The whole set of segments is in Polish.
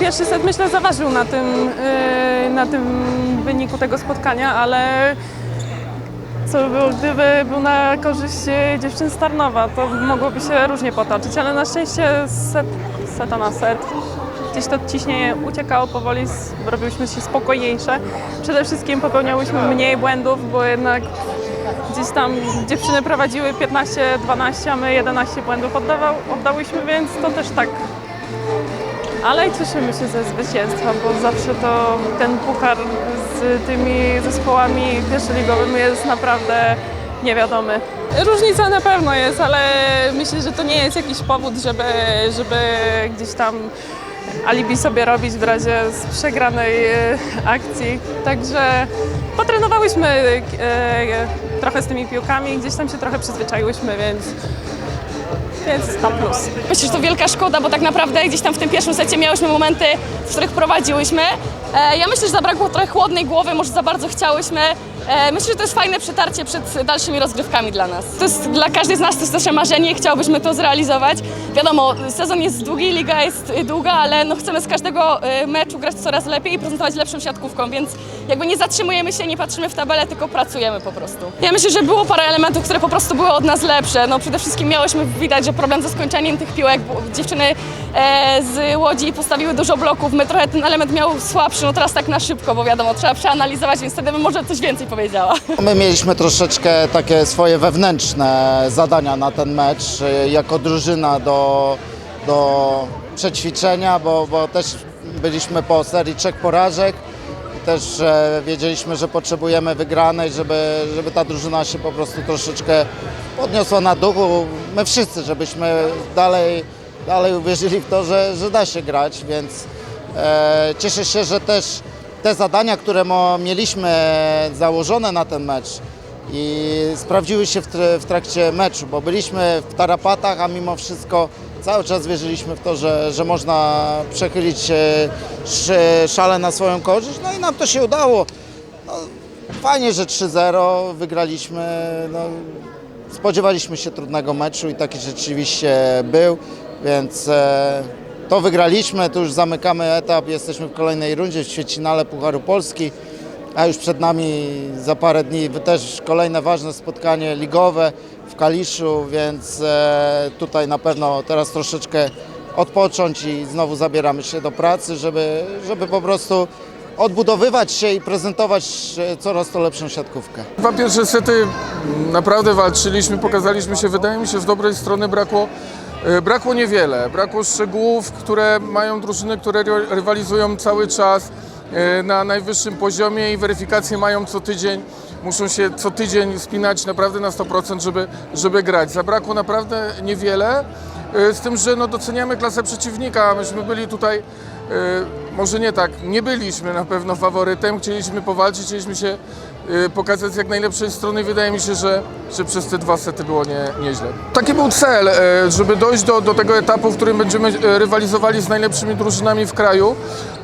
pierwszy set myślę zaważył na tym, yy, na tym wyniku tego spotkania, ale co by było, gdyby był na korzyść yy, dziewczyn z Tarnowa, to mogłoby się różnie potoczyć, ale na szczęście set, seta na set gdzieś to ciśnienie uciekało powoli, robiłyśmy się spokojniejsze. Przede wszystkim popełniałyśmy mniej błędów, bo jednak gdzieś tam dziewczyny prowadziły 15-12, a my 11 błędów oddawał, oddałyśmy, więc to też tak ale i cieszymy się ze zwycięstwa, bo zawsze to ten puchar z tymi zespołami pierwszoligowymi jest naprawdę niewiadomy. Różnica na pewno jest, ale myślę, że to nie jest jakiś powód, żeby, żeby gdzieś tam alibi sobie robić w razie z przegranej e, akcji. Także potrenowałyśmy e, trochę z tymi piłkami, gdzieś tam się trochę przyzwyczaiłyśmy, więc, więc na plus. Myślę, że to wielka szkoda, bo tak naprawdę gdzieś tam w tym pierwszym secie miałyśmy momenty, w których prowadziłyśmy. E, ja myślę, że zabrakło trochę chłodnej głowy, może za bardzo chciałyśmy. E, myślę, że to jest fajne przetarcie przed dalszymi rozgrywkami dla nas. To jest dla każdej z nas to jest nasze marzenie, chciałybyśmy to zrealizować. Wiadomo, sezon jest długi, liga jest y, długa, ale no chcemy z każdego y, meczu grać coraz lepiej i prezentować lepszą siatkówką, więc jakby nie zatrzymujemy się, nie patrzymy w tabelę, tylko pracujemy po prostu. Ja myślę, że było parę elementów, które po prostu były od nas lepsze. No przede wszystkim miałyśmy widać, że problem ze skończeniem tych piłek, dziewczyny e, z Łodzi postawiły dużo bloków, my trochę ten element miał słabszy, no teraz tak na szybko, bo wiadomo, trzeba przeanalizować, więc wtedy może coś więcej powiedziała. My mieliśmy troszeczkę takie swoje wewnętrzne zadania na ten mecz y, jako drużyna do, do przećwiczenia, bo, bo też byliśmy po serii trzech porażek. Też wiedzieliśmy, że potrzebujemy wygranej, żeby, żeby ta drużyna się po prostu troszeczkę podniosła na duchu. My wszyscy, żebyśmy dalej, dalej uwierzyli w to, że, że da się grać, więc e, cieszę się, że też te zadania, które mieliśmy założone na ten mecz i sprawdziły się w, tr- w trakcie meczu, bo byliśmy w tarapatach, a mimo wszystko cały czas wierzyliśmy w to, że, że można przechylić e, sz- szale na swoją korzyść, no i nam to się udało. No, fajnie, że 3-0 wygraliśmy. No, spodziewaliśmy się trudnego meczu i taki rzeczywiście był, więc e, to wygraliśmy, tu już zamykamy etap, jesteśmy w kolejnej rundzie w ćwierćfinale Pucharu Polski, a już przed nami za parę dni też kolejne ważne spotkanie ligowe w Kaliszu, więc e, tutaj na pewno teraz troszeczkę odpocząć i znowu zabieramy się do pracy, żeby, żeby po prostu odbudowywać się i prezentować e, coraz to lepszą siatkówkę. Dwa pierwsze sety naprawdę walczyliśmy, pokazaliśmy się, wydaje mi się, z dobrej strony brakło, brakło niewiele. Brakło szczegółów, które mają drużyny, które ry- rywalizują cały czas e, na najwyższym poziomie i weryfikacje mają co tydzień. Muszą się co tydzień spinać naprawdę na 100%, żeby, żeby grać. Zabrakło naprawdę niewiele, e, z tym, że no, doceniamy klasę przeciwnika. Myśmy byli tutaj e, może nie tak, nie byliśmy na pewno faworytem, chcieliśmy powalczyć, chcieliśmy się y, pokazać z jak najlepszej strony wydaje mi się, że, że przez te dwa sety było nie, nieźle. Taki był cel, e, żeby dojść do, do tego etapu, w którym będziemy e, rywalizowali z najlepszymi drużynami w kraju,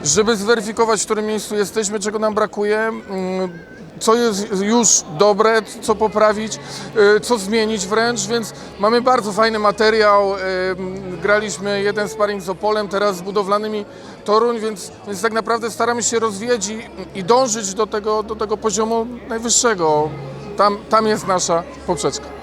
żeby zweryfikować, w którym miejscu jesteśmy, czego nam brakuje, mm, co jest już dobre, co poprawić, y, co zmienić wręcz, więc mamy bardzo fajny materiał. y, Graliśmy jeden sparring z Opolem, teraz z budowlanymi Toruń, więc, więc tak naprawdę staramy się rozwijać i, i dążyć do tego, do tego poziomu najwyższego. Tam, tam jest nasza poprzeczka.